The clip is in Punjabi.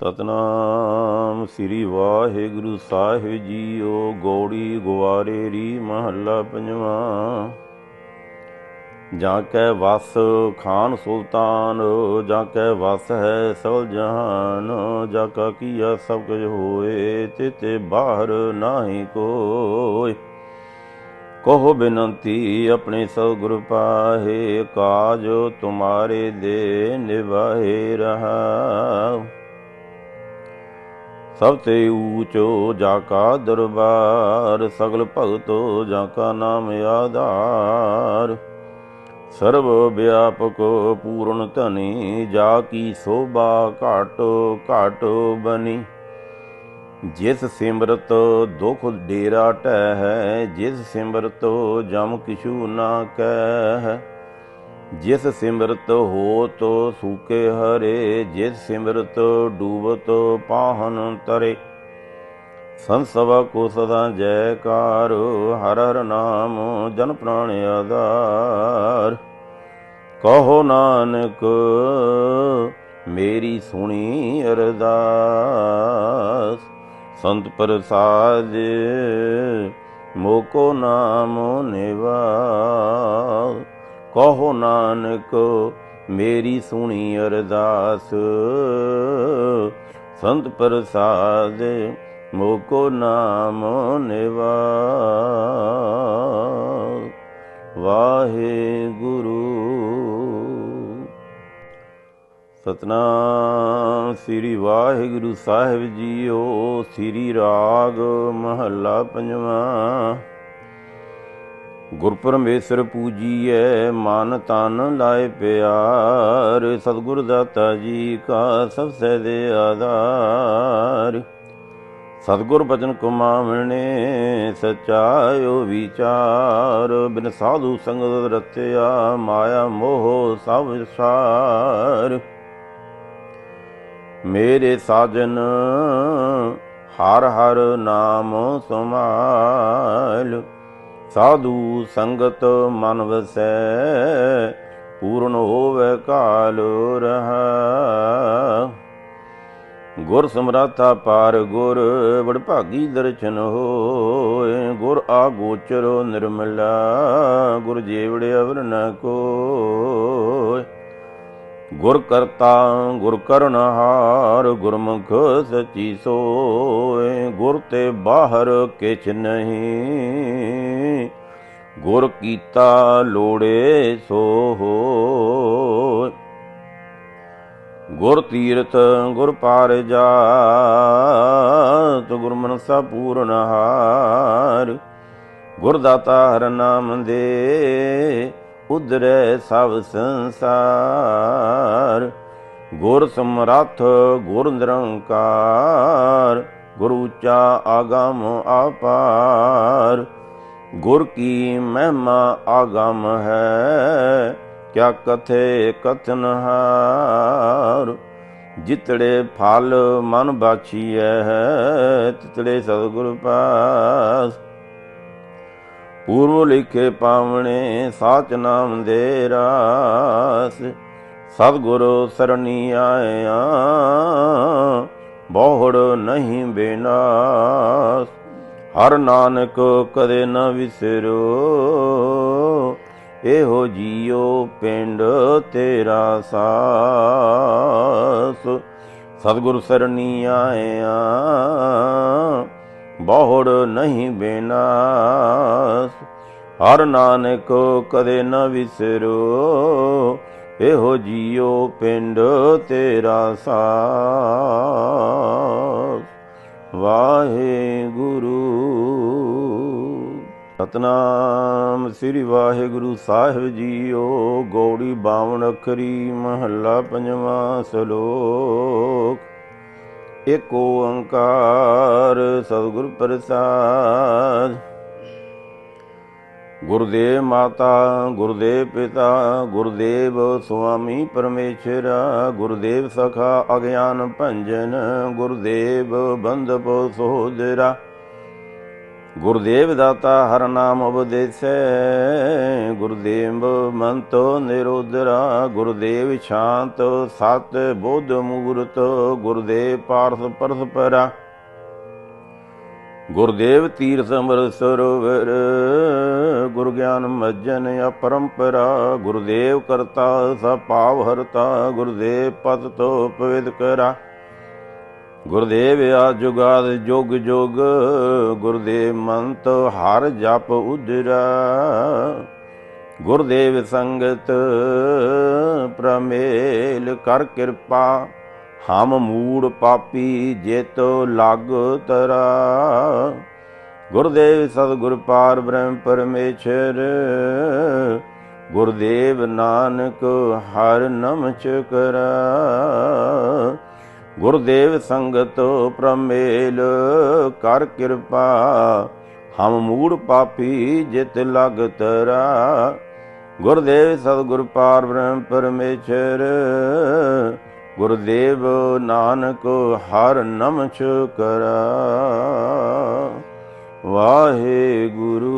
ਸਤਨਾਮ ਸ੍ਰੀ ਵਾਹਿਗੁਰੂ ਸਾਹਿਬ ਜੀਓ, ਗੋੜੀ ਗਵਾਰੇ ਰੀ ਮਹੱਲਾ ਪੰਜਵਾਂ। ਜਾਂ ਕੈ ਵਸ ਖਾਨ ਸੁਲਤਾਨ, ਜਾਂ ਕੈ ਵਸ ਹੈ ਸਭ ਜਹਾਨ, ਜਾਂ ਕਾ ਕੀਆ ਸਭ ਕੁਝ ਹੋਏ ਤਿਤੇ ਬਾਹਰ ਨਾਹੀ ਕੋਈ ਕਹੋ ਬਿਨੰਤੀ ਆਪਣੇ ਸੋ ਗੁਰ ਪਾਹੇ, ਕਾਜ ਤੁਮਾਰੇ ਦੇ ਨਿਵਾਹੇ ਰਹਾ ਸਭ ਤੇ ਊਚੋ ਜਾ ਕਾ ਦਰਬਾਰ, ਸਗਲ ਭਗਤੋ ਜਾ ਕਾ ਨਾਮ ਆਧਾਰ। ਸਰਬ ਵਿਆਪਕ ਪੂਰਨ ਧਨੀ, ਜਾ ਕੀ ਸੋਭਾ ਘਾਟ ਘਾਟ ਬਨੀ। ਜਿਸ ਸਿਮਰਤ ਦੁਖ ਡੇਰਾ ਟਹਿ ਹੈ ਜਿਸ ਸਿਮਰਤ ਜਮ ਕਿਛੂ ਨਾ ਕਹਿ। ਜਿਸ ਸਿਮਰਤ ਹੋਤ ਸੂਕੇ ਹਰੇ, ਜਿਸ ਸਿਮਰਤ ਡੂਬਤ ਪਾਹਨ ਤਰੇ। ਸੰਸਵਾ ਕੋ ਸਦਾ ਜੈਕਾਰ, ਹਰ ਹਰ ਨਾਮ ਜਨ ਪ੍ਰਾਣ ਆਧਾਰ। ਕਹੋ ਨਾਨਕ, ਮੇਰੀ ਸੁਣੀ ਅਰਦਾਸ। ਸੰਤ ਪ੍ਰਸਾਦ, ਮੋਕੋ ਨਾਮ ਨਿਵਾਸ। ਕਹੋ ਨਾਨਕ, ਮੇਰੀ ਸੁਣੀ ਅਰਦਾਸ। ਸੰਤ ਪ੍ਰਸਾਦ, ਮੋਕੋ ਨਾਮ ਨਿਵਾਸ। ਵਾਹਿਗੁਰੂ। ਸਤਨਾਮ, ਸ੍ਰੀ ਵਾਹਿਗੁਰੂ ਸਾਹਿਬ ਜੀਓ, ਸ੍ਰੀ ਰਾਗ ਮਹੱਲਾ ਪੰਜਵਾਂ। ਗੁਰ ਪਰਮੇਸ਼ਰ ਪੂਜੀਐ, ਮਨ ਤਨ ਲਾਏ ਪਿਆਰ, ਸਤਿਗੁਰ ਦਾਤਾ ਜੀ ਕਾ ਸਭ ਸਹਿਦੇ ਆਧਾਰ। ਸਤਿਗੁਰ ਬਚਨ ਕੁਮਾਵਣੇ ਸਚਾਇਓ ਵਿਚਾਰ, ਬਿਨ ਸਾਧੂ ਸੰਗਤ ਰਤਿਆ, ਮਾਇਆ ਮੋਹ ਸਭ ਸਾਰ। ਮੇਰੇ ਸਾਜਨ, ਹਰ ਹਰ ਨਾਮ ਸਮਾਲ ਸਾਧੂ ਸੰਗਤ ਮਨ ਵਸੈ, ਪੂਰਨ ਹੋਵੇ ਕਾਲ ਰਹਾ। ਗੁਰ ਸਮਰਾਤਾ ਪਾਰ ਗੁਰ ਬੜ ਭਾਗੀ ਦਰਸ਼ਨ ਹੋਏ। ਗੁਰ ਆ ਗੋਚਰੋ ਨਿਰਮਲਾ, ਗੁਰ ਜੀਵੜੇ ਅਵਰ ਨ ਕੋਇ ਗੁਰ ਕਰਤਾ, ਗੁਰ ਕਰਨਹਾਰ ਗੁਰਮੁਖ ਸਚੀ ਸੋਏ। ਗੁਰ ਤੇ ਬਾਹਰ ਕਿਛ ਨਹੀਂ। ਗੁਰ ਕੀਤਾ ਲੋੜੇ ਸੋ ਹੋ ਗੁਰ ਤੀਰਥ ਗੁਰ ਪਾਰ ਜਾਤ ਗੁਰ ਮਨਸਾ ਪੂਰਨ ਹਾਰ। ਗੁਰ ਦਾਤਾ ਹਰ ਨਾਮ ਦੇ ਉਧਰੈ ਸਭ ਸੰਸਾਰ। ਗੁਰ ਸਮਰੱਥ ਗੁਰ ਨਿਰੰਕਾਰ। ਗੁਰੂ ਚਾ ਆਗਮ ਆਪਾਰ ਗੁਰ ਕੀ ਮਹਿਮਾ ਆਗਮ ਹੈ, ਕਿਆ ਕਥੇ ਕਥਨ ਹਾਰ? ਜਿਤੜੇ ਫਲ ਮਨ ਬਾਛੀਐ ਤਿਤੜੇ ਸਤਿਗੁਰ ਪਾਸ। ਪੂਰਵ ਲਿਖੇ ਪਾਵਣੇ ਸਾਚ ਨਾਮ ਦੇ ਰਾਸ। ਸਤਿਗੁਰ ਸਰਣੀ ਆਇਆ, ਬਹੁੜ ਨਹੀਂ ਬੇਨਾਸ। ਹਰ ਨਾਨਕ ਕਦੇ ਨਾ ਵਿਸਰੋ। ਇਹੋ ਜੀਓ ਪਿੰਡ ਤੇਰਾ ਸਾਸ। ਸਤਿਗੁਰ ਸਰਣੀ ਆਇਆ, ਬਹੁੜ ਨਹੀਂ ਬੇਨਾਸ। ਹਰ ਨਾਨਕ ਕਦੇ ਨਾ ਵਿਸਰੋ। ਇਹੋ ਜੀਉ ਪਿੰਡ ਤੇਰਾ ਸਾਸ। ਵਾਹਿਗੁਰੂ ਸਤਨਾਮ ਸ੍ਰੀ ਵਾਹਿਗੁਰੂ ਸਾਹਿਬ ਜੀਓ, ਗੌੜੀ ਬਾਵਨ ਅਖਰੀ ਮਹੱਲਾ ਪੰਜਵਾਂ ਸ਼ਲੋਕ। ਏਕ ਓੰਕਾਰ ਸਤਿਗੁਰ ਪ੍ਰਸਾਦ। ਗੁਰਦੇਵ ਮਾਤਾ, ਗੁਰਦੇਵ ਪਿਤਾ, ਗੁਰਦੇਵ ਸੁਆਮੀ ਪਰਮੇਸ਼ਰ, ਗੁਰਦੇਵ ਸਖਾ ਅਗਿਆਨ ਭੰਜਨ, ਗੁਰਦੇਵ ਬੰਧਪ ਸੋਦਰਾ। ਗੁਰਦੇਵ ਦਾਤਾ ਹਰ ਨਾਮ ਉਪਦੇਸੈ, ਗੁਰਦੇਵ ਮੰਤੋ ਨਿਰੋਧਰਾ ਗੁਰਦੇਵ ਸ਼ਾਂਤ ਸਤ ਬੋਧ ਮੂਰਤ, ਗੁਰਦੇਵ ਪਾਰਸ ਪਰਸ ਪਰਾ। ਗੁਰਦੇਵ ਤੀਰਥ ਅੰਮ੍ਰਿਤ ਸਰੋਵਰ ਗੁਰ ਗਿਆਨ ਮੱਜਨ ਅਪਰੰਪਰਾ, ਗੁਰਦੇਵ ਕਰਤਾ ਸਭ ਪਾਵ ਹਰਤਾ, ਗੁਰਦੇਵ ਪਤ ਤੋ ਪਵਿੱਤ ਕਰਾ। ਗੁਰਦੇਵ ਆ ਜੁਗਾਦ ਜੁਗ ਜੁਗ, ਗੁਰਦੇਵ ਮੰਤ ਹਰ ਜਪ ਉਦਰਾ ਗੁਰਦੇਵ ਸੰਗਤ ਪ੍ਰਮੇਲ ਕਰ ਕਿਰਪਾ, ਹਮ ਮੂੜ ਪਾਪੀ ਜੇਤੋ ਲਗ ਤਰਾ। ਗੁਰਦੇਵ ਸਤਿਗੁਰ ਪਾਰ ਬ੍ਰਹਮ ਪਰਮੇਸ਼ਰ, ਗੁਰਦੇਵ ਨਾਨਕ ਹਰ ਨਮਚ ਕਰਾ। ਗੁਰਦੇਵ ਸੰਗਤ ਪ੍ਰਮੇਲ ਕਰ ਕਿਰਪਾ, ਹਮ ਮੂੜ ਪਾਪੀ ਜਿਤ ਲਗ ਤਰਾ ਗੁਰਦੇਵ ਸਤਿਗੁਰ ਪਾਰ ਬ੍ਰਹਮ ਪਰਮੇਸ਼ਰ, ਗੁਰਦੇਵ ਨਾਨਕ ਹਰ ਨਮਚ ਕਰਾ। ਵਾਹਿਗੁਰੂ